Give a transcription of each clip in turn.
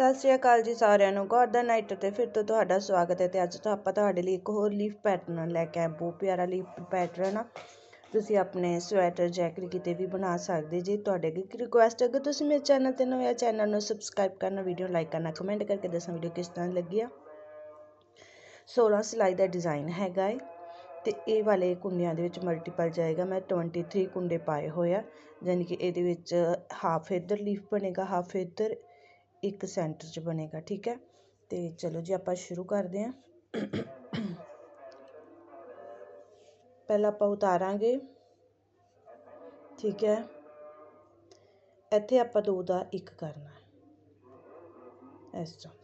ਸਤਿ ਸ਼੍ਰੀ ਅਕਾਲ ਜੀ ਸਾਰਿਆਂ ਨੂੰ। ਗੋਰਡਨ ਨਾਈਟ ਤੇ ਫਿਰ ਤੋਂ ਤੁਹਾਡਾ ਸਵਾਗਤ ਹੈ ਤੇ ਅੱਜ ਤਾਂ ਆਪਾਂ ਤੁਹਾਡੇ ਲਈ ਇੱਕ ਹੋਰ ਲੀਫ ਪੈਟਰਨ ਲੈ ਕੇ ਆਏ ਬਹੁਤ ਪਿਆਰਾ ਲੀਫ ਪੈਟਰਨ ਆ। ਤੁਸੀਂ ਆਪਣੇ ਸਵੈਟਰ, ਜੈਕਟ ਕਿਤੇ ਵੀ ਬਣਾ ਸਕਦੇ ਜੀ ਤੁਹਾਡੇ ਅੱਗੇ ਇੱਕ ਰਿਕੁਐਸਟ ਹੈ। ਕਿ ਤੁਸੀਂ ਮੇਰੇ ਚੈਨਲ ਤੇ ਨਵੇਂ ਆ, ਚੈਨਲ ਨੂੰ ਸਬਸਕ੍ਰਾਈਬ ਕਰਨਾ ਵੀਡੀਓ ਲਾਈਕ ਕਰਨਾ ਕਮੈਂਟ ਕਰਕੇ ਦੱਸਣਾ ਵੀਡੀਓ ਕਿਸ ਤਰ੍ਹਾਂ ਲੱਗੀ ਆ। 16 ਸਿਲਾਈ ਦਾ ਡਿਜ਼ਾਈਨ ਹੈਗਾ ਏ ਤੇ ਇਹ ਵਾਲੇ ਕੁੰਡਿਆਂ ਦੇ ਵਿੱਚ ਮਲਟੀਪਲ ਜਾਏਗਾ। ਮੈਂ 23 ਕੁੰਡੇ ਪਾਏ ਹੋਏ ਆ। ਯਾਨੀ ਕਿ ਇਹਦੇ ਵਿੱਚ ਹਾਫ ਇੱਧਰ ਲੀਫ ਬਣੇਗਾ ਹਾਫ ਇੱਧਰ ਇੱਕ ਸੈਂਟਰ 'ਚ ਬਣੇਗਾ, ਠੀਕ ਹੈ? ਅਤੇ ਚਲੋ ਜੀ, ਆਪਾਂ ਸ਼ੁਰੂ ਕਰਦੇ ਹਾਂ। ਪਹਿਲਾਂ ਆਪਾਂ ਉਤਾਰਾਂਗੇ, ਠੀਕ ਹੈ? ਇੱਥੇ ਆਪਾਂ ਦੋ ਦਾ ਇੱਕ ਕਰਨਾ ਹੈ। ਇਸ ਤਰ੍ਹਾਂ।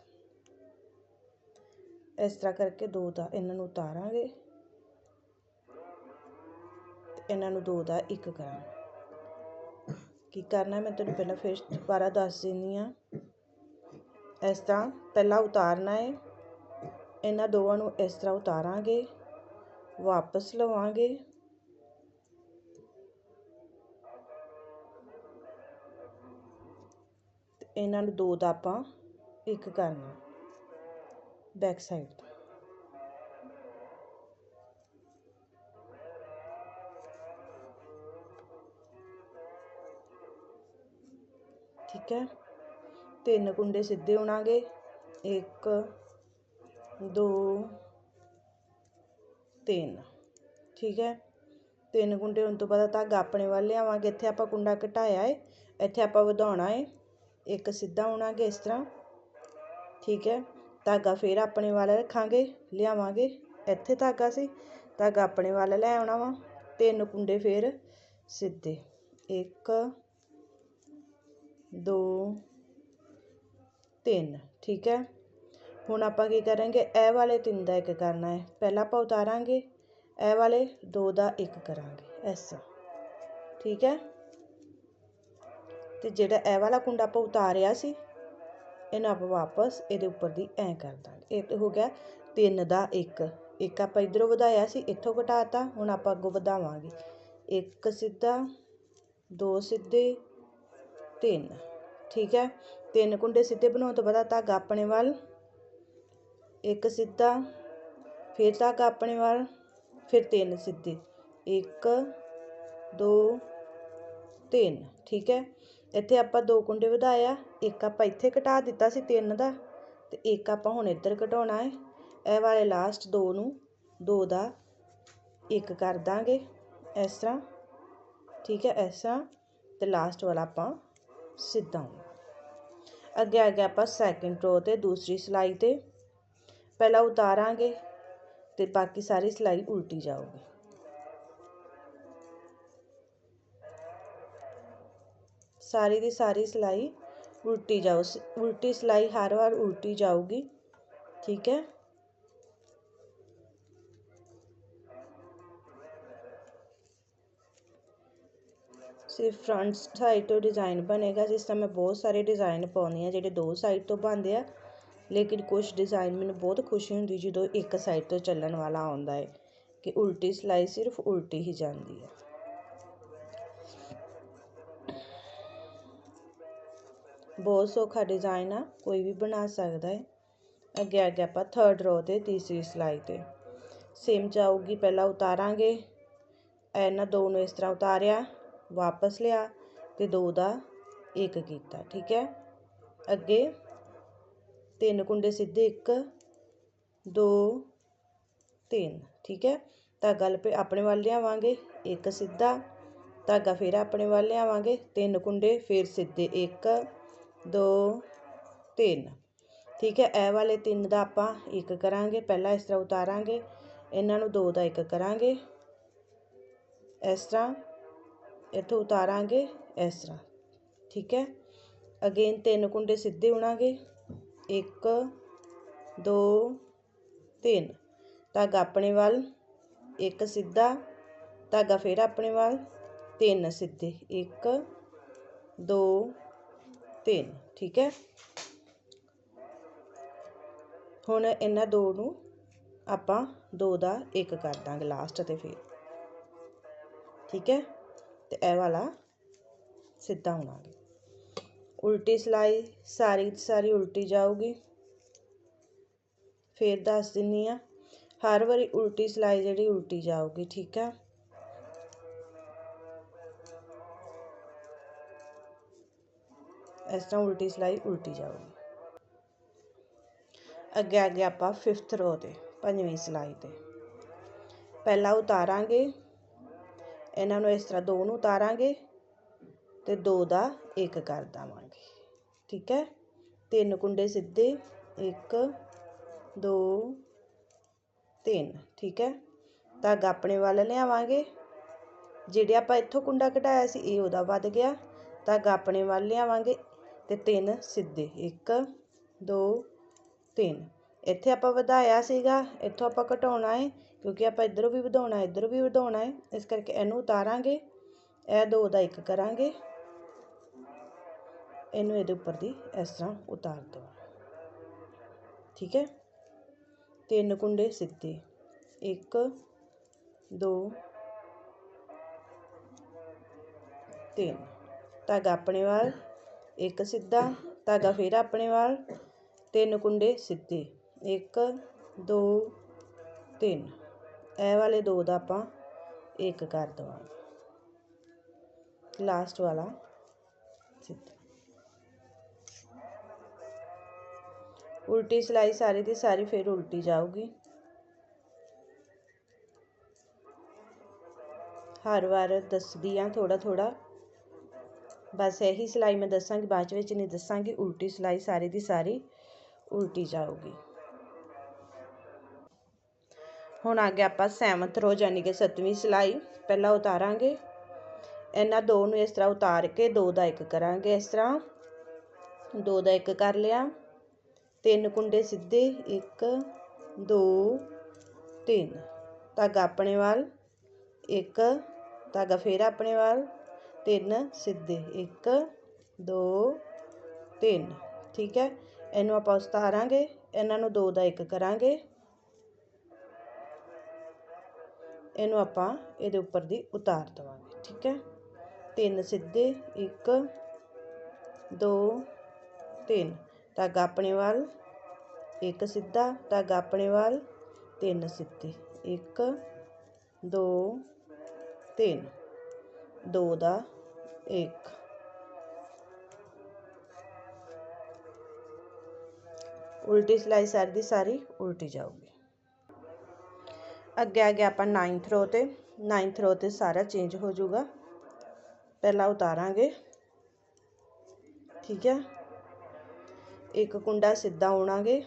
ਇਸ ਤਰ੍ਹਾਂ ਕਰਕੇ ਦੋ ਦਾ ਇਹਨਾਂ ਨੂੰ ਉਤਾਰਾਂਗੇ। ਤੇ ਇਹਨਾਂ ਨੂੰ ਦੋ ਦਾ ਇੱਕ ਕਰਾਂਗੇ। ਕੀ ਕਰਨਾ ਮੈਂ ਤੁਹਾਨੂੰ ਪਹਿਲਾਂ ਫਿਰ ਦੁਬਾਰਾ ਦੱਸ ਦਿੰਦੀ ਹਾਂ। ਇਸ ਤਰ੍ਹਾਂ ਪਹਿਲਾਂ ਉਤਾਰਨਾ ਹੈ। ਇਹਨਾਂ ਦੋਵਾਂ ਨੂੰ ਇਸ ਤਰ੍ਹਾਂ ਉਤਾਰਾਂਗੇ। ਵਾਪਸ ਲਵਾਂਗੇ। ਤੇ ਇਹਨਾਂ ਨੂੰ ਦੋ ਦਾ ਆਪਾਂ ਇੱਕ ਕਰਨਾ ਬੈਕ ਸਾਈਡ ਤੋਂ। ਠੀਕ ਹੈ। ਤਿੰਨ ਕੁੰਡੇ ਸਿੱਧੇ ਹੋਣਾਗੇ ਇੱਕ, ਦੋ, ਤਿੰਨ। ਠੀਕ ਹੈ? ਤਿੰਨ ਕੁੰਡੇ ਹੋਣ ਤੋਂ ਬਾਅਦ ਧਾਗਾ ਆਪਣੇ ਵੱਲ ਲਿਆਵਾਂਗੇ। ਇੱਥੇ ਆਪਾਂ ਕੁੰਡਾ ਘਟਾਇਆ ਹੈ ਇੱਥੇ ਆਪਾਂ ਵਧਾਉਣਾ ਹੈ ਇੱਕ ਸਿੱਧਾ ਹੋਣਾਗੇ ਇਸ ਤਰ੍ਹਾਂ। ਠੀਕ ਹੈ? ਧਾਗਾ ਫੇਰ ਆਪਣੇ ਵੱਲ ਰੱਖਾਂਗੇ, ਲਿਆਵਾਂਗੇ। ਇੱਥੇ ਧਾਗਾ ਸੀ। ਧਾਗਾ ਆਪਣੇ ਵੱਲ ਲੈ ਆਉਣਾ ਵਾ। ਤਿੰਨ ਕੁੰਡੇ ਫੇਰ ਸਿੱਧੇ। ਇੱਕ, ਦੋ ਤਿੰਨ, ਠੀਕ ਹੈ? ਹੁਣ ਆਪਾਂ ਕੀ ਕਰਾਂਗੇ? ਇਹ ਵਾਲੇ ਤਿੰਨ ਦਾ ਇੱਕ ਕਰਨਾ ਹੈ। ਪਹਿਲਾਂ ਆਪਾਂ ਉਤਾਰਾਂਗੇ। ਇਹ ਵਾਲੇ ਦੋ ਦਾ ਇੱਕ ਕਰਾਂਗੇ। ਇਸ ਠੀਕ ਹੈ? ਤੇ ਜਿਹੜਾ ਇਹ ਵਾਲਾ ਕੁੰਡਾ ਆਪਾਂ ਉਤਾਰਿਆ ਸੀ, ਇਹਨੂੰ ਆਪਾਂ ਵਾਪਸ ਇਹਦੇ ਉੱਪਰ ਦੀ ਐ ਕਰ ਦਾਂਗੇ। ਇਹ ਹੋ ਗਿਆ ਤਿੰਨ ਦਾ ਇੱਕ। ਇੱਕ ਆਪਾਂ ਇਧਰੋਂ ਵਧਾਇਆ ਸੀ, ਇੱਥੋਂ ਘਟਾਤਾ ਹੁਣ ਆਪਾਂ ਅੱਗੋਂ ਵਧਾਵਾਂਗੇ। ਇੱਕ ਸਿੱਧਾ, ਦੋ ਸਿੱਧੇ, ਤਿੰਨ, ਠੀਕ ਹੈ? ਤਿੰਨ ਕੁੰਡੇ ਸਿੱਧੇ ਬਣਾਉਣ ਤੋਂ ਬਾਅਦ ਧਾਗਾ ਆਪਣੇ ਵੱਲ, ਇੱਕ ਸਿੱਧਾ, ਫਿਰ ਧਾਗਾ ਆਪਣੇ ਵੱਲ, ਫਿਰ ਤਿੰਨ ਸਿੱਧੇ। ਇੱਕ, ਦੋ, ਤਿੰਨ, ਠੀਕ ਹੈ? ਇੱਥੇ ਆਪਾਂ ਦੋ ਕੁੰਡੇ ਵਧਾਇਆ, ਇੱਕ ਆਪਾਂ ਇੱਥੇ ਘਟਾ ਦਿੱਤਾ ਸੀ ਤਿੰਨ ਦਾ, ਤੇ ਇੱਕ ਆਪਾਂ ਹੁਣ ਇੱਧਰ ਘਟਾਉਣਾ ਹੈ। ਇਹ ਵਾਲੇ ਲਾਸਟ ਦੋ ਨੂੰ ਦੋ ਦਾ ਇੱਕ ਕਰ ਦਾਂਗੇ, ਇਸ ਤਰ੍ਹਾਂ, ਠੀਕ ਹੈ? ਇਸ ਤਰ੍ਹਾਂ, ਤੇ ਲਾਸਟ ਵਾਲਾ ਆਪਾਂ ਸਿੱਧਾ ਅੱਗੇ ਆ ਗਿਆ ਆਪਾਂ ਸੈਕਿੰਡ ਰੋ ਤੇ ਦੂਸਰੀ ਸਲਾਈ ਤੇ ਪਹਿਲਾਂ ਉਤਾਰਾਂਗੇ ਤੇ ਬਾਕੀ ਸਾਰੀ ਸਲਾਈ ਉਲਟੀ ਜਾਊਗੀ ਸਾਰੀ ਦੀ ਸਾਰੀ ਸਲਾਈ ਉਲਟੀ ਜਾਓ ਉਲਟੀ ਸਲਾਈ ਹਰ ਵਾਰ ਉਲਟੀ ਜਾਊਗੀ ਠੀਕ ਹੈ ਸਿਰਫ ਫਰੰਟ ਸਾਈਡ ਤੋਂ ਡਿਜ਼ਾਇਨ ਬਣੇਗਾ, ਜਿਸ ਤਰ੍ਹਾਂ ਮੈਂ ਬਹੁਤ ਸਾਰੇ ਡਿਜ਼ਾਇਨ ਪਾਉਂਦੀ ਹਾਂ, ਜਿਹੜੇ ਦੋ ਸਾਈਡ ਤੋਂ ਬਣਦੇ ਆ। ਲੇਕਿਨ ਕੁਛ ਡਿਜ਼ਾਇਨ ਮੈਨੂੰ ਬਹੁਤ ਖੁਸ਼ੀ ਹੁੰਦੀ ਜਦੋਂ ਇੱਕ ਸਾਈਡ ਤੋਂ ਚੱਲਣ ਵਾਲਾ ਆਉਂਦਾ ਹੈ ਕਿ ਉਲਟੀ ਸਿਲਾਈ ਸਿਰਫ ਉਲਟੀ ਹੀ ਜਾਂਦੀ ਹੈ ਬਹੁਤ ਸੌਖਾ ਡਿਜ਼ਾਈਨ ਆ, ਕੋਈ ਵੀ ਬਣਾ ਸਕਦਾ ਹੈ ਅੱਗੇ ਅੱਗੇ ਆਪਾਂ ਥਰਡ ਰੋ ਤੇ ਤੀਸਰੀ ਸਿਲਾਈ ਤੇ। ਸੇਮ ਜਾਊਗੀ ਪਹਿਲਾਂ ਉਤਾਰਾਂਗੇ। ਇਹਨਾਂ ਦੋ ਨੂੰ ਇਸ ਤਰ੍ਹਾਂ ਉਤਾਰਿਆ ਵਾਪਸ ਲਿਆ ਅਤੇ ਦੋ ਦਾ ਇੱਕ ਕੀਤਾ, ਠੀਕ ਹੈ? ਅੱਗੇ ਤਿੰਨ ਕੁੰਡੇ ਸਿੱਧੇ, ਇੱਕ, ਦੋ, ਤਿੰਨ, ਠੀਕ ਹੈ? ਧਾਗਾ ਲਪੇ, ਆਪਣੇ ਵੱਲ ਲਿਆਵਾਂਗੇ, ਇੱਕ ਸਿੱਧਾ, ਧਾਗਾ ਫਿਰ ਆਪਣੇ ਵੱਲ ਲਿਆਵਾਂਗੇ, ਤਿੰਨ ਕੁੰਡੇ ਫਿਰ ਸਿੱਧੇ, ਇੱਕ, ਦੋ, ਤਿੰਨ, ਠੀਕ ਹੈ? ਇਹ ਵਾਲੇ ਤਿੰਨ ਦਾ ਆਪਾਂ ਇੱਕ ਕਰਾਂਗੇ, ਪਹਿਲਾਂ ਇਸ ਤਰ੍ਹਾਂ ਉਤਾਰਾਂਗੇ, ਇਹਨਾਂ ਨੂੰ ਦੋ ਦਾ ਇੱਕ ਕਰਾਂਗੇ, ਇਸ ਤਰ੍ਹਾਂ ਇੱਥੋਂ ਉਤਾਰਾਂਗੇ ਇਸ ਤਰ੍ਹਾਂ, ਠੀਕ ਹੈ? ਅਗੇਨ ਤਿੰਨ ਕੁੰਡੇ ਸਿੱਧੇ ਉਣਾਂਗੇ ਇੱਕ, ਦੋ, ਤਿੰਨ। ਧਾਗਾ ਆਪਣੇ ਵੱਲ, ਇੱਕ ਸਿੱਧਾ, ਧਾਗਾ ਫੇਰ ਆਪਣੇ ਵੱਲ, ਤਿੰਨ ਸਿੱਧੇ। ਇੱਕ, ਦੋ, ਤਿੰਨ, ਠੀਕ ਹੈ? ਹੁਣ ਇਹਨਾਂ ਦੋ ਨੂੰ ਆਪਾਂ ਦੋ ਦਾ ਇੱਕ ਕਰ ਦਾਂਗੇ ਲਾਸਟ ਤੇ ਫਿਰ, ਠੀਕ ਹੈ? ਤੇ ਇਹ ਵਾਲਾ ਸਿੱਧਾ ਹੋਣਾਗੇ ਉਲਟੀ ਸਿਲਾਈ, ਸਾਰੀ ਦੀ ਸਾਰੀ ਉਲਟੀ ਜਾਊਗੀ। ਫੇਰ ਦੱਸ ਦਿੰਨੀ ਆ, ਹਰ ਵਾਰੀ ਉਲਟੀ ਸਿਲਾਈ ਜਿਹੜੀ ਉਲਟੀ ਜਾਊਗੀ, ਠੀਕ ਆ? ਇਸ ਤਰ੍ਹਾਂ ਉਲਟੀ ਸਿਲਾਈ ਉਲਟੀ ਜਾਊਗੀ। ਅੱਗੇ ਅੱਗੇ ਆਪਾਂ 5th ਰੋ ਤੇ, ਪੰਜਵੀਂ ਸਿਲਾਈ ਤੇ। ਪਹਿਲਾਂ ਉਤਾਰਾਂਗੇ। ਇਹਨਾਂ ਨੂੰ ਇਸ ਤਰ੍ਹਾਂ ਦੋ ਨੂੰ ਉਤਾਰਾਂਗੇ ਅਤੇ ਦੋ ਦਾ ਇੱਕ ਕਰ ਦੇਵਾਂਗੇ। ਠੀਕ ਹੈ? ਤਿੰਨ ਕੁੰਡੇ ਸਿੱਧੇ 1 2 3 ਠੀਕ ਹੈ? ਧਾਗਾ ਆਪਣੇ ਵੱਲ ਲਿਆਵਾਂਗੇ। ਜਿਹੜੇ ਆਪਾਂ ਇੱਥੋਂ ਕੁੰਡਾ ਕਢਾਇਆ ਸੀ, ਇਹ ਉਹਦਾ ਵੱਧ ਗਿਆ। ਧਾਗਾ ਆਪਣੇ ਵੱਲ ਲਿਆਵਾਂਗੇ ਤੇ ਤਿੰਨ ਸਿੱਧੇ 1 2 3 ਇੱਥੇ ਆਪਾਂ ਵਧਾਇਆ ਸੀਗਾ, ਇੱਥੋਂ ਆਪਾਂ ਘਟਾਉਣਾ ਹੈ ਕਿਉਂਕਿ ਆਪਾਂ ਇੱਧਰੋਂ ਵੀ ਵਧਾਉਣਾ, ਇੱਧਰੋਂ ਵੀ ਵਧਾਉਣਾ ਹੈ ਇਸ ਕਰਕੇ ਇਹਨੂੰ ਉਤਾਰਾਂਗੇ, ਇਹ ਦੋ ਦਾ ਇੱਕ ਕਰਾਂਗੇ। ਇਹਨੂੰ ਇਹਦੇ ਉੱਪਰ ਦੀ ਇਸ ਤਰ੍ਹਾਂ ਉਤਾਰ ਦਿਓ ਠੀਕ ਹੈ? ਤਿੰਨ ਕੁੰਡੇ ਸਿੱਧੇ। 1 2 3 ਧਾਗਾ ਆਪਣੇ ਵੱਲ, ਇੱਕ ਸਿੱਧਾ, ਧਾਗਾ ਫੇਰ ਆਪਣੇ ਵੱਲ, ਤਿੰਨ ਕੁੰਡੇ ਸਿੱਧੇ। 1 2 3 ਇਹ ਵਾਲੇ ਦੋ ਦਾ ਆਪਾਂ ਇੱਕ ਕਰ ਦੇਵਾਂਗੇ। ਲਾਸਟ ਵਾਲਾ। ਸਿੱਧਾ ਉਲਟੀ ਸਿਲਾਈ ਸਾਰੀ ਦੀ ਸਾਰੀ ਫਿਰ ਉਲਟੀ ਜਾਊਗੀ। ਹਰ ਵਾਰ ਦੱਸਦੀ ਆ ਥੋੜਾ ਥੋੜਾ ਬਸ ਇਹੀ ਸਿਲਾਈ ਮੈਂ ਦੱਸਾਂਗੀ, ਬਾਅਦ ਵਿੱਚ ਨਹੀਂ ਦੱਸਾਂਗੀ। ਉਲਟੀ ਸਿਲਾਈ ਸਾਰੀ ਦੀ ਸਾਰੀ ਉਲਟੀ ਜਾਊਗੀ। ਹੁਣ ਆ ਗਿਆ ਆਪਾਂ 7th ਰੋ ਯਾਨੀ ਕਿ ਸੱਤਵੀਂ ਸਿਲਾਈ ਪਹਿਲਾਂ ਉਤਾਰਾਂਗੇ। ਇਹਨਾਂ ਦੋ ਨੂੰ ਇਸ ਤਰ੍ਹਾਂ ਉਤਾਰ ਕੇ ਦੋ ਦਾ ਇੱਕ ਕਰਾਂਗੇ ਇਸ ਤਰ੍ਹਾਂ। ਦੋ ਦਾ ਇੱਕ ਕਰ ਲਿਆ। ਤਿੰਨ ਕੁੰਡੇ ਸਿੱਧੇ 1 2 3 ਧਾਗਾ ਆਪਣੇ ਵੱਲ, ਇੱਕ, ਧਾਗਾ ਫੇਰ ਆਪਣੇ ਵੱਲ, ਤਿੰਨ ਸਿੱਧੇ 1 2 3 ਠੀਕ ਹੈ? ਇਹਨੂੰ ਆਪਾਂ ਉਤਾਰਾਂਗੇ। ਇਹਨਾਂ ਨੂੰ ਦੋ ਦਾ ਇੱਕ ਕਰਾਂਗੇ। ਇਹਨੂੰ ਆਪਾਂ ਇਹਦੇ ਉੱਪਰ ਦੀ ਉਤਾਰ ਦੇਵਾਂਗੇ, ਠੀਕ ਹੈ? ਤਿੰਨ ਸਿੱਧੇ 1 2 3 ਧਾਗਾ ਆਪਣੇ ਵੱਲ, ਇੱਕ ਸਿੱਧਾ, ਧਾਗਾ ਆਪਣੇ ਵੱਲ, ਤਿੰਨ ਸਿੱਧੇ। 1 2 3 ਦੋ ਦਾ ਇੱਕ। ਉਲਟੀ ਸਿਲਾਈ ਸਾਰੀ ਦੀ ਸਾਰੀ ਉਲਟੀ ਜਾਊਗੀ। ਅੱਗੇ ਆ ਗਿਆ ਆਪਾਂ 9th ਰੋ ਤੇ। 9th ਰੋ ਤੇ ਸਾਰਾ ਚੇਂਜ ਹੋ ਜਾਊਗਾ। ਪਹਿਲਾਂ ਉਤਾਰਾਂਗੇ। ਠੀਕ ਹੈ ਇੱਕ ਕੁੰਡਾ ਸਿੱਧਾ ਆਉਣਾਗੇ।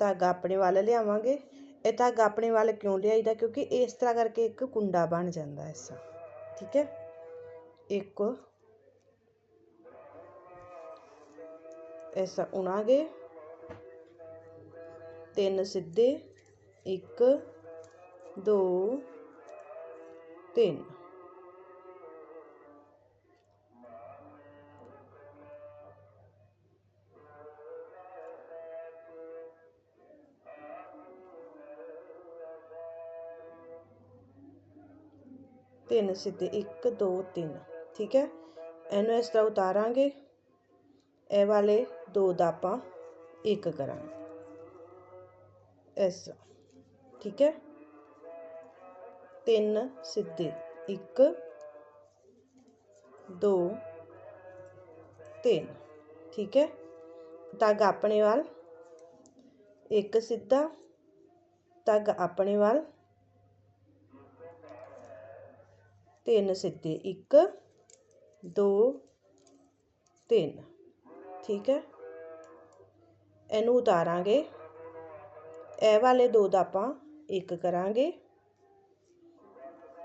ਧਾਗਾ ਆਪਣੇ ਵੱਲ ਲਿਆਵਾਂਗੇ। ਇਹ ਧਾਗਾ ਆਪਣੇ ਵੱਲ ਕਿਉਂ ਲਿਆਈਦਾ? ਕਿਉਂਕਿ ਇਸ ਤਰ੍ਹਾਂ ਕਰਕੇ ਇੱਕ ਕੁੰਡਾ ਬਣ ਜਾਂਦਾ ਐਸਾ ਠੀਕ ਹੈ ਇੱਕ ਐਸਾ ਉਣਾਗੇ ਤਿੰਨ ਸਿੱਧੇ। 1 2 3 ਤਿੰਨ ਸਿੱਧੇ 1 2 3 ਠੀਕ ਹੈ? ਇਹਨੂੰ ਇਸ ਤਰ੍ਹਾਂ ਉਤਾਰਾਂਗੇ। ਇਹ ਵਾਲੇ ਦੋ ਦਾ ਆਪਾਂ ਇੱਕ ਕਰਾਂਗੇ। ਇਸ ਤਰ੍ਹਾਂ। ਠੀਕ ਹੈ? ਤਿੰਨ ਸਿੱਧੇ 1 2 3 ਠੀਕ ਹੈ? ਧਾਗਾ ਆਪਣੇ ਵੱਲ, ਇੱਕ ਸਿੱਧਾ ਧਾਗਾ ਆਪਣੇ ਵੱਲ, ਤਿੰਨ ਸਿੱਧੇ 1 2 3 ਠੀਕ ਹੈ? ਇਹਨੂੰ ਉਤਾਰਾਂਗੇ। ਇਹ ਵਾਲੇ ਦੋ ਦਾ ਆਪਾਂ ਇੱਕ ਕਰਾਂਗੇ।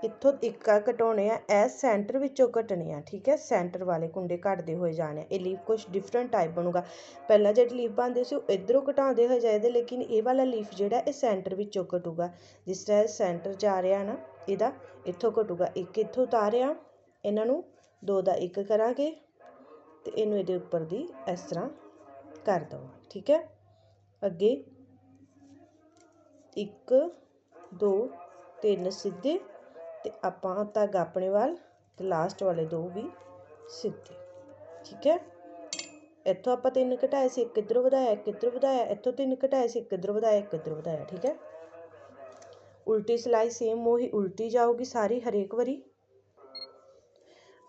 ਇੱਥੋਂ ਇੱਕਾ ਘਟਾਉਣੇ ਆ, ਇਹ ਸੈਂਟਰ ਵਿੱਚੋਂ ਘਟਣੇ ਆ, ਠੀਕ ਹੈ? ਸੈਂਟਰ ਵਾਲੇ ਕੁੰਡੇ ਘਟਦੇ ਹੋਏ ਜਾਣੇ ਇਹ ਲੀਫ ਕੁਝ ਡਿਫਰੈਂਟ ਟਾਈਪ ਬਣੂਗਾ। ਪਹਿਲਾਂ ਜਿਹੜੀ ਲੀਫ ਬਣਦੇ ਸੀ, ਉਹ ਇਧਰੋਂ ਘਟਾਉਂਦੇ ਹੋਏ ਜਾਇਦੇ ਲੇਕਿਨ ਇਹ ਵਾਲਾ ਲੀਫ ਜਿਹੜਾ, ਇਹ ਸੈਂਟਰ ਵਿੱਚੋਂ ਘਟੂਗਾ। ਜਿਸ ਤਰ੍ਹਾਂ ਇਹ ਸੈਂਟਰ ਜਾ ਰਿਹਾ ਨਾ, ਇਹਦਾ ਇੱਥੋਂ ਘਟੂਗਾ। ਇੱਕ ਇੱਥੋਂ ਉਤਾਰਿਆ, ਇਹਨਾਂ ਨੂੰ ਦੋ ਦਾ ਇੱਕ ਕਰਾਂਗੇ ਤੇ ਇਹਨੂੰ ਇਹਦੇ ਉੱਪਰ ਦੀ ਇਸ ਤਰ੍ਹਾਂ ਕਰ ਦਵਾਂ ਠੀਕ ਹੈ? ਅੱਗੇ 1 2 3 ਸਿੱਧੇ ਅਤੇ ਆਪਾਂ ਧਾਗਾ ਆਪਣੇ ਵੱਲ ਅਤੇ ਲਾਸਟ ਵਾਲੇ ਦੋ ਵੀ ਸਿੱਧੇ। ਠੀਕ ਹੈ? ਇੱਥੋਂ ਆਪਾਂ ਤਿੰਨ ਘਟਾਏ ਸੀ, ਇੱਕ ਇੱਧਰੋਂ ਵਧਾਇਆ, ਇੱਕ ਇੱਧਰੋਂ ਵਧਾਇਆ, ਇੱਥੋਂ ਤਿੰਨ ਘਟਾਏ ਸੀ, ਇੱਕ ਇੱਧਰੋਂ ਵਧਾਇਆ, ਇੱਕ ਇੱਧਰੋਂ ਵਧਾਇਆ, ਠੀਕ ਹੈ? ਉਲਟੀ ਸਿਲਾਈ ਸੇਮ ਉਹੀ ਉਲਟੀ ਜਾਊਗੀ ਸਾਰੀ ਹਰੇਕ ਵਾਰੀ।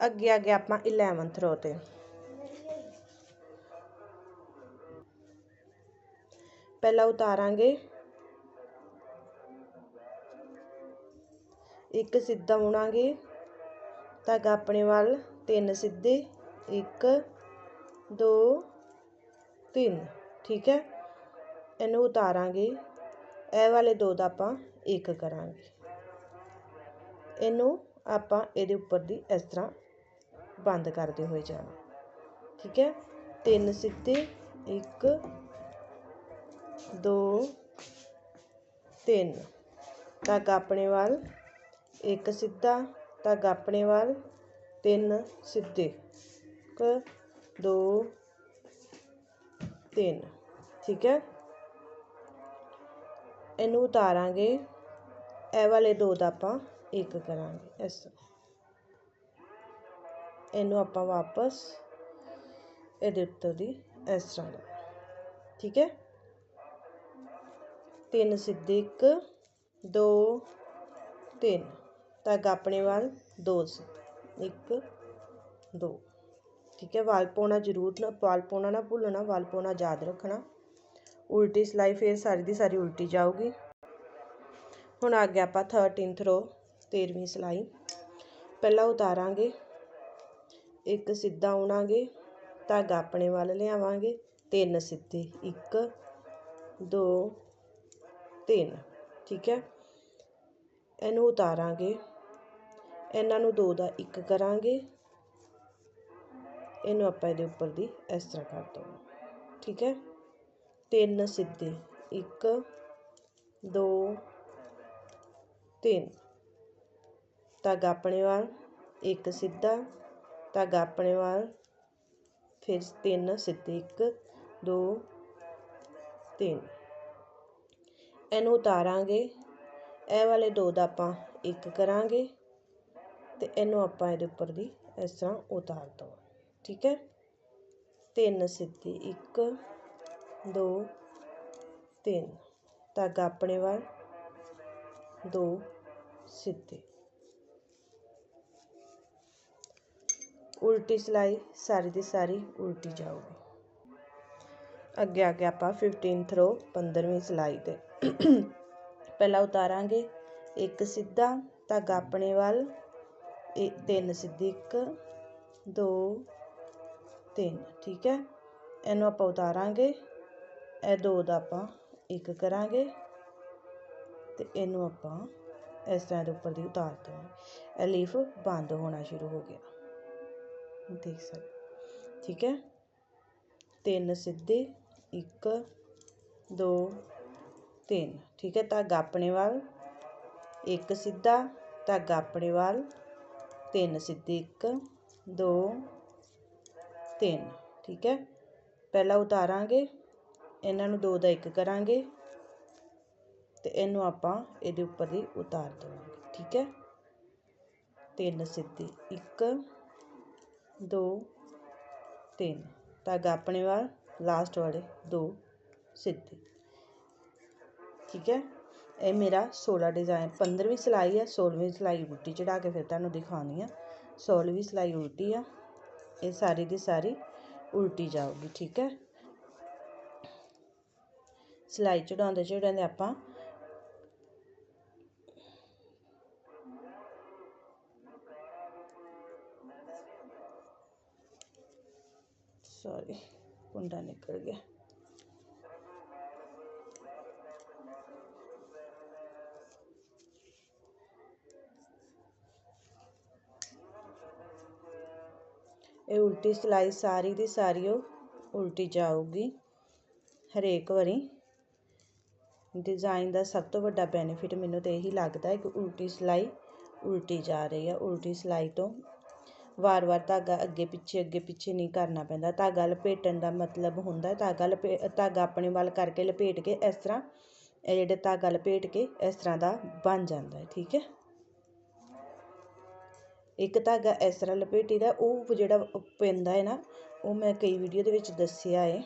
ਅੱਗੇ ਅੱਗੇ ਆਪਾਂ 11th ਰੋ ਤੇ। ਪਹਿਲਾਂ ਉਤਾਰਾਂਗੇ। ਇੱਕ ਸਿੱਧਾ ਬੁਣਾਂਗੇ ਧਾਗਾ ਆਪਣੇ ਵੱਲ, ਤਿੰਨ ਸਿੱਧੇ, ਇੱਕ, ਦੋ, ਤਿੰਨ। ਠੀਕ ਹੈ? ਇਹਨੂੰ ਉਤਾਰਾਂਗੇ। ਇਹ ਵਾਲੇ ਦੋ ਦਾ ਆਪਾਂ ਇੱਕ ਕਰਾਂਗੇ। ਇਹਨੂੰ ਆਪਾਂ ਇਹਦੇ ਉੱਪਰ ਦੀ ਇਸ ਤਰ੍ਹਾਂ ਬੰਦ ਕਰਦੇ ਹੋਏ ਜਾਣਾ। ਠੀਕ ਹੈ? ਤਿੰਨ ਸਿੱਧੇ, ਇੱਕ, ਦੋ, ਤਿੰਨ। ਧਾਗਾ ਆਪਣੇ ਵੱਲ ਇੱਕ ਸਿੱਧਾ ਧਾਗਾ ਆਪਣੇ ਵੱਲ, ਤਿੰਨ ਸਿੱਧੇ। ਇੱਕ, ਦੋ, ਤਿੰਨ। ਠੀਕ ਹੈ? ਇਹਨੂੰ ਉਤਾਰਾਂਗੇ। ਇਹ ਵਾਲੇ ਦੋ ਦਾ ਆਪਾਂ ਇੱਕ ਕਰਾਂਗੇ। ਇਸ ਇਹਨੂੰ ਆਪਾਂ ਵਾਪਸ ਇਹਦੇ ਉੱਤੇ ਦੀ ਇਸ ਤਰ੍ਹਾਂ ਠੀਕ ਹੈ? ਤਿੰਨ ਸਿੱਧੇ, ਇੱਕ, ਦੋ, ਤਿੰਨ। ਧਾਗਾ ਆਪਣੇ ਵੱਲ, ਦੋ ਸਿੱਧੇ ਇੱਕ, ਦੋ। ਠੀਕ ਹੈ, ਵਾਲ ਪਾਉਣਾ ਜ਼ਰੂਰ ਨਾ, ਵਾਲ ਪਾਉਣਾ ਨਾ ਭੁੱਲਣਾ, ਵਾਲ ਪਾਉਣਾ ਯਾਦ ਰੱਖਣਾ। ਉਲਟੀ ਸਿਲਾਈ ਫਿਰ ਸਾਰੀ ਦੀ ਸਾਰੀ ਉਲਟੀ ਜਾਊਗੀ। ਹੁਣ ਆ ਗਿਆ ਆਪਾਂ 13th ਰੋ 13ਵੀਂ ਸਿਲਾਈ। ਪਹਿਲਾਂ ਉਤਾਰਾਂਗੇ, ਇੱਕ ਸਿੱਧਾ ਉਣਾਂਗੇ ਧਾਗਾ ਆਪਣੇ ਵੱਲ ਲਿਆਵਾਂਗੇ, ਤਿੰਨ ਸਿੱਧੇ, ਇੱਕ, ਦੋ, ਤਿੰਨ। ਠੀਕ ਹੈ, ਇਹਨੂੰ ਉਤਾਰਾਂਗੇ। ਇਹਨਾਂ ਨੂੰ ਦੋ ਦਾ ਇੱਕ ਕਰਾਂਗੇ। ਇਹਨੂੰ ਆਪਾਂ ਇਹਦੇ ਉੱਪਰ ਦੀ ਇਸ ਤਰ੍ਹਾਂ ਕਰ ਦੋ ਠੀਕ ਹੈ? ਤਿੰਨ ਸਿੱਧੇ ਇੱਕ, ਦੋ, ਤਿੰਨ। ਧਾਗਾ ਆਪਣੇ ਵੱਲ, ਇੱਕ ਸਿੱਧਾ। ਧਾਗਾ ਆਪਣੇ ਵੱਲ, ਫਿਰ ਤਿੰਨ ਸਿੱਧੇ ਇੱਕ, ਦੋ, ਤਿੰਨ। ਇਹਨੂੰ ਉਤਾਰਾਂਗੇ। ਇਹ ਵਾਲੇ ਦੋ ਦਾ ਆਪਾਂ ਇੱਕ ਕਰਾਂਗੇ। ਅਤੇ ਇਹਨੂੰ ਆਪਾਂ ਇਹਦੇ ਉੱਪਰ ਦੀ ਇਸ ਤਰ੍ਹਾਂ ਉਤਾਰ ਦੋ ਠੀਕ ਹੈ? ਤਿੰਨ ਸਿੱਧੀ ਇੱਕ, ਦੋ, ਤਿੰਨ। ਧਾਗਾ ਆਪਣੇ ਵੱਲ, ਦੋ ਸਿੱਧੇ। ਉਲਟੀ ਸਿਲਾਈ, ਸਾਰੀ ਦੀ ਸਾਰੀ ਉਲਟੀ ਜਾਊਗੀ। ਅੱਗੇ ਆ ਗਿਆ ਆਪਾਂ 15th ਰੋ 15ਵੀਂ ਸਿਲਾਈ ਤੇ। ਪਹਿਲਾਂ ਉਤਾਰਾਂਗੇ। ਇੱਕ ਸਿੱਧਾ ਧਾਗਾ ਆਪਣੇ ਵੱਲ ਇਹ ਤਿੰਨ ਸਿੱਧੀ ਇੱਕ, ਦੋ, ਤਿੰਨ, ਠੀਕ ਹੈ? ਇਹਨੂੰ ਆਪਾਂ ਉਤਾਰਾਂਗੇ। ਇਹ ਦੋ ਦਾ ਆਪਾਂ ਇੱਕ ਕਰਾਂਗੇ ਤੇ ਇਹਨੂੰ ਆਪਾਂ ਇਸ ਤਰ੍ਹਾਂ ਦੇ ਉੱਪਰ ਦੀ ਉਤਾਰ ਦੇਵਾਂਗੇ। ਇਹ ਲੀਫ ਬੰਦ ਹੋਣਾ ਸ਼ੁਰੂ ਹੋ ਗਿਆ। ਦੇਖ ਸਕਦੇ ਠੀਕ ਹੈ? ਤਿੰਨ ਸਿੱਧੇ, ਇੱਕ, ਦੋ, ਤਿੰਨ। ਠੀਕ ਹੈ? ਧਾਗਾ ਆਪਣੇ ਵੱਲ, ਇੱਕ ਸਿੱਧਾ, ਧਾਗਾ ਆਪਣੇ ਵੱਲ ਤਿੰਨ ਸਿੱਧੀ ਇੱਕ, ਦੋ, ਤਿੰਨ, ਠੀਕ ਹੈ? ਪਹਿਲਾਂ ਉਤਾਰਾਂਗੇ, ਇਹਨਾਂ ਨੂੰ ਦੋ ਦਾ ਇੱਕ ਕਰਾਂਗੇ ਤੇ ਇਹਨੂੰ ਆਪਾਂ ਇਹਦੇ ਉੱਪਰ ਦੀ ਉਤਾਰ ਦੇਵਾਂਗੇ, ਠੀਕ ਹੈ? ਤਿੰਨ ਸਿੱਧੀ ਇੱਕ, ਦੋ, ਤਿੰਨ ਧਾਗਾ ਆਪਣੇ ਵੱਲ ਲਾਸਟ ਵਾਲੇ ਦੋ ਸਿੱਧੀ, ਠੀਕ ਹੈ? ਇਹ ਮੇਰਾ 16 ਡਿਜ਼ਾਇਨ 15ਵੀਂ ਸਿਲਾਈ ਹੈ 16ਵੀਂ ਸਿਲਾਈ ਉਲਟੀ ਚੜਾ ਕੇ ਫਿਰ ਤੁਹਾਨੂੰ ਦਿਖਾਉਣੀ ਆ। 16ਵੀਂ ਸਿਲਾਈ ਉਲਟੀ ਆ, ਇਹ ਸਾਰੀ ਦੀ ਸਾਰੀ ਉਲਟੀ ਜਾਊਗੀ, ਠੀਕ ਹੈ? ਸਿਲਾਈ ਚੜਾਉਂਦੇ ਚੜਾਉਂਦੇ ਆਪਾਂ ਸੌਰੀ ਕੁੰਡਾ ਨਿਕਲ ਗਿਆ। ਇਹ ਉਲਟੀ ਸਿਲਾਈ ਸਾਰੀ ਦੀ ਸਾਰੀ ਉਹ ਉਲਟੀ ਜਾਊਗੀ, ਹਰੇਕ ਵਾਰੀ। ਡਿਜ਼ਾਈਨ ਦਾ ਸਭ ਤੋਂ ਵੱਡਾ ਬੈਨੀਫਿਟ ਮੈਨੂੰ ਤਾਂ ਇਹੀ ਲੱਗਦਾ ਹੈ ਕਿ ਉਲਟੀ ਸਿਲਾਈ ਉਲਟੀ ਜਾ ਰਹੀ ਹੈ, ਉਲਟੀ ਸਿਲਾਈ ਤੋਂ ਵਾਰ-ਵਾਰ ਧਾਗਾ ਅੱਗੇ ਪਿੱਛੇ ਅੱਗੇ ਪਿੱਛੇ ਨਹੀਂ ਕਰਨਾ ਪੈਂਦਾ। ਧਾਗਾ ਲਪੇਟਣ ਦਾ ਮਤਲਬ ਹੁੰਦਾ ਧਾਗਾ ਲਪੇ, ਧਾਗਾ ਆਪਣੇ ਵੱਲ ਕਰਕੇ ਲਪੇਟ ਕੇ ਇਸ ਤਰ੍ਹਾਂ, ਇਹ ਜਿਹੜਾ ਧਾਗਾ ਲਪੇਟ ਕੇ ਇਸ ਤਰ੍ਹਾਂ ਦਾ ਬਣ ਜਾਂਦਾ ਹੈ, ਠੀਕ ਹੈ। ਇੱਕ ਧਾਗਾ ਇਸ ਤਰ੍ਹਾਂ ਲਪੇਟੀ ਦਾ, ਉਹ ਜਿਹੜਾ ਪੈਂਦਾ ਹੈ ਨਾ, ਉਹ ਮੈਂ ਕਈ ਵੀਡੀਓ ਦੇ ਵਿੱਚ ਦੱਸਿਆ ਹੈ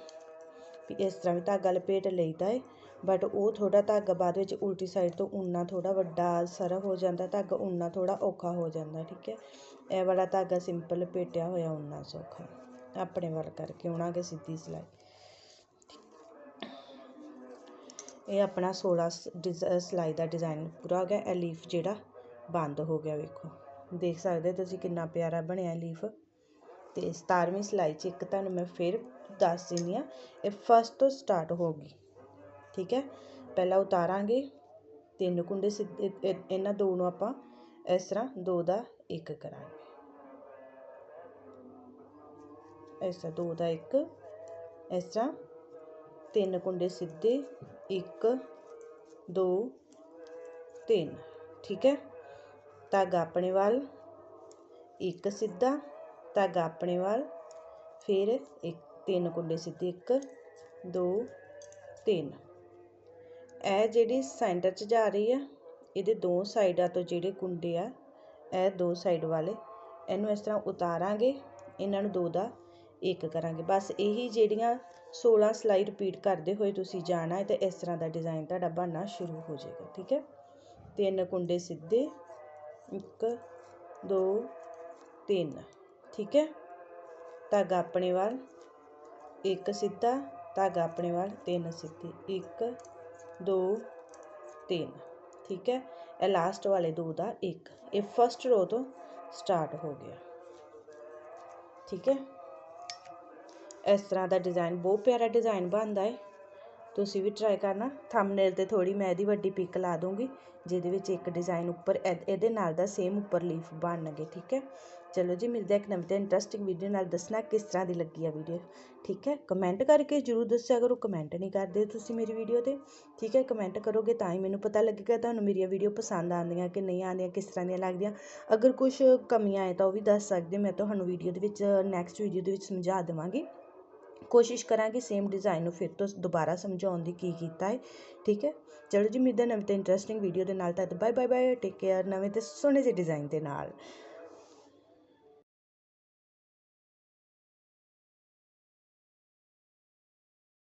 ਵੀ ਇਸ ਤਰ੍ਹਾਂ ਵੀ ਧਾਗਾ ਲਪੇਟ ਲਈਦਾ ਹੈ ਬਟ ਉਹ ਥੋੜਾ ਧਾਗਾ ਬਾਅਦ ਵਿੱਚ ਉਲਟੀ ਸਾਈਡ ਤੋਂ ਉਨਾ ਥੋੜਾ ਵੱਡਾ ਸਾਰਾ ਹੋ ਜਾਂਦਾ, ਧਾਗਾ ਉਨਾ ਥੋੜਾ ਔਖਾ ਹੋ ਜਾਂਦਾ, ਠੀਕ ਹੈ? ਇਹ ਵਾਲਾ ਧਾਗਾ ਸਿੰਪਲ ਲਪੇਟਿਆ ਹੋਇਆ ਉਨਾ ਸੌਖਾ ਆਪਣੇ ਵੱਲ ਕਰਕੇ ਉਣਾਗੇ ਸਿੱਧੀ ਸਿਲਾਈ ਇਹ ਆਪਣਾ 16 ਸਿਲਾਈ ਦਾ ਡਿਜ਼ਾਈਨ ਪੂਰਾ ਹੋ ਗਿਆ, ਇਹ ਲੀਫ ਜਿਹੜਾ ਬੰਦ ਹੋ ਗਿਆ, ਵੇਖੋ। ਦੇਖ ਸਕਦੇ ਤੁਸੀਂ ਕਿੰਨਾ ਪਿਆਰਾ ਬਣਿਆ ਲੀਫ। ਤੇ 17ਵੀਂ ਸਿਲਾਈ 'ਚ ਇੱਕ ਤੁਹਾਨੂੰ ਮੈਂ ਫਿਰ ਦੱਸ ਦਿੰਦੀ ਆ ਇਹ ਫਸਟ ਤੋਂ ਸਟਾਰਟ ਹੋਗੀ ਠੀਕ ਹੈ? ਪਹਿਲਾਂ ਉਤਾਰਾਂਗੇ। ਤਿੰਨ ਕੁੰਡੇ ਸਿੱਧੇ ਇਹ- ਇਹਨਾਂ ਦੋ ਨੂੰ ਆਪਾਂ ਇਸ ਤਰ੍ਹਾਂ ਦੋ ਦਾ ਇੱਕ ਕਰਾਂਗੇ। ਇਸ ਤਰ੍ਹਾਂ ਦੋ ਦਾ ਇੱਕ, ਇਸ ਤਰ੍ਹਾਂ ਤਿੰਨ ਕੁੰਡੇ ਸਿੱਧੇ, ਇੱਕ, ਦੋ, ਤਿੰਨ। ਠੀਕ ਹੈ? ਧਾਗਾ ਆਪਣੇ ਵੱਲ, ਇੱਕ ਸਿੱਧਾ, ਧਾਗਾ ਆਪਣੇ ਵੱਲ, ਫਿਰ ਇੱਕ, ਤਿੰਨ ਕੁੰਡੇ ਸਿੱਧੇ, ਇੱਕ, ਦੋ, ਤਿੰਨ। ਇਹ ਜਿਹੜੀ ਸੈਂਟਰ 'ਚ ਜਾ ਰਹੀ ਆ, ਇਹਦੇ ਦੋ ਸਾਈਡਾਂ ਤੋਂ ਜਿਹੜੇ ਕੁੰਡੇ ਆ, ਇਹ ਦੋ ਸਾਈਡ ਵਾਲੇ, ਇਹਨੂੰ ਇਸ ਤਰ੍ਹਾਂ ਉਤਾਰਾਂਗੇ, ਇਹਨਾਂ ਨੂੰ ਦੋ ਦਾ ਇੱਕ ਕਰਾਂਗੇ। ਬਸ ਇਹੀ ਜਿਹੜੀਆਂ 16 ਸਲਾਈ ਰਿਪੀਟ ਕਰਦੇ ਹੋਏ ਤੁਸੀਂ ਜਾਣਾ ਹੈ ਤੇ ਇਸ ਤਰ੍ਹਾਂ ਦਾ ਡਿਜ਼ਾਈਨ ਤੁਹਾਡਾ ਬਣਨਾ ਸ਼ੁਰੂ ਹੋ ਜਾਏਗਾ, ਠੀਕ ਹੈ? ਤਿੰਨ ਕੁੰਡੇ ਸਿੱਧੇ ਇੱਕ, ਦੋ, ਤਿੰਨ। ਠੀਕ ਹੈ? ਧਾਗਾ ਆਪਣੇ ਵੱਲ, ਇੱਕ ਸਿੱਧਾ, ਧਾਗਾ ਆਪਣੇ ਵੱਲ, ਤਿੰਨ ਸਿੱਧੇ। ਇੱਕ, ਦੋ, ਤਿੰਨ। ਠੀਕ ਹੈ? ਇਹ ਲਾਸਟ ਵਾਲੇ ਦੋ ਦਾ ਇੱਕ। ਇਹ ਫਸਟ ਰੋ ਤੋਂ ਸਟਾਰਟ ਹੋ ਗਿਆ। ਠੀਕ ਹੈ? ਇਸ ਤਰ੍ਹਾਂ ਦਾ ਡਿਜ਼ਾਈਨ ਬਹੁਤ ਪਿਆਰਾ ਡਿਜ਼ਾਈਨ ਬਣਦਾ ਹੈ। ਤੁਸੀਂ ਵੀ ਟਰਾਈ ਕਰਨਾ। ਥੰਬਨੇਲ ਤੇ ਥੋੜ੍ਹੀ ਮੈਂ ਇਹਦੀ ਵੱਡੀ ਪਿੱਕ ਲਾ ਦੂੰਗੀ, ਜਿਹਦੇ ਵਿੱਚ ਇੱਕ ਡਿਜ਼ਾਇਨ ਉੱਪਰ ਇਹ- ਇਹਦੇ ਨਾਲ ਦਾ ਸੇਮ ਉੱਪਰ ਲੀਫ ਬਣਨਗੇ, ਠੀਕ ਹੈ? ਚਲੋ ਜੀ, ਮਿਲਦੇ ਹਾਂ ਇੱਕ ਨਵੀਂ ਤੇ ਇੰਟਰਸਟਿੰਗ ਵੀਡੀਓ ਨਾਲ। ਦੱਸਣਾ ਕਿਸ ਤਰ੍ਹਾਂ ਦੀ ਲੱਗੀ ਆ ਵੀਡੀਓ ਠੀਕ ਹੈ? ਕਮੈਂਟ ਕਰਕੇ ਜਰੂਰ ਦੱਸਿਆ ਕਰੋ ਕਮੈਂਟ ਨਹੀਂ ਕਰਦੇ ਤੁਸੀਂ ਮੇਰੀ ਵੀਡੀਓ ਤੇ, ਠੀਕ ਹੈ? ਕਮੈਂਟ ਕਰੋਗੇ ਤਾਂ ਹੀ ਮੈਨੂੰ ਪਤਾ ਲੱਗੇਗਾ ਤੁਹਾਨੂੰ ਮੇਰੀਆਂ ਵੀਡੀਓ ਪਸੰਦ ਆਉਂਦੀਆਂ ਕਿ ਨਹੀਂ ਆਉਂਦੀਆਂ, ਕਿਸ ਤਰ੍ਹਾਂ ਦੀਆਂ ਲੱਗਦੀਆਂ। ਅਗਰ ਕੁਝ ਕਮੀਆਂ ਆਏ ਤਾਂ ਉਹ ਵੀ ਦੱਸ ਸਕਦੇ, ਮੈਂ ਤੁਹਾਨੂੰ ਵੀਡੀਓ ਦੇ ਵਿੱਚ ਨੈਕਸਟ ਵੀਡੀਓ ਦੇ ਵਿੱਚ ਸਮਝਾ ਦੇਵਾਂਗੀ। ਕੋਸ਼ਿਸ਼ ਕਰਾਂਗੇ ਸੇਮ ਡਿਜ਼ਾਇਨ ਨੂੰ ਫਿਰ ਤੋਂ ਦੁਬਾਰਾ ਸਮਝਾਉਣ ਦੀ ਕੀ ਕੀਤਾ ਹੈ, ਠੀਕ ਹੈ? ਚਲੋ ਜੀ, ਮਿਲਦੇ ਨਵੇਂ ਤੇ ਇੰਟਰਸਟਿੰਗ ਵੀਡੀਓ ਦੇ ਨਾਲ, ਤਦ bye bye bye take care ਨਵੇਂ ਤੇ ਸੋਹਣੇ ਜਿਹੇ ਡਿਜ਼ਾਈਨ ਦੇ ਨਾਲ।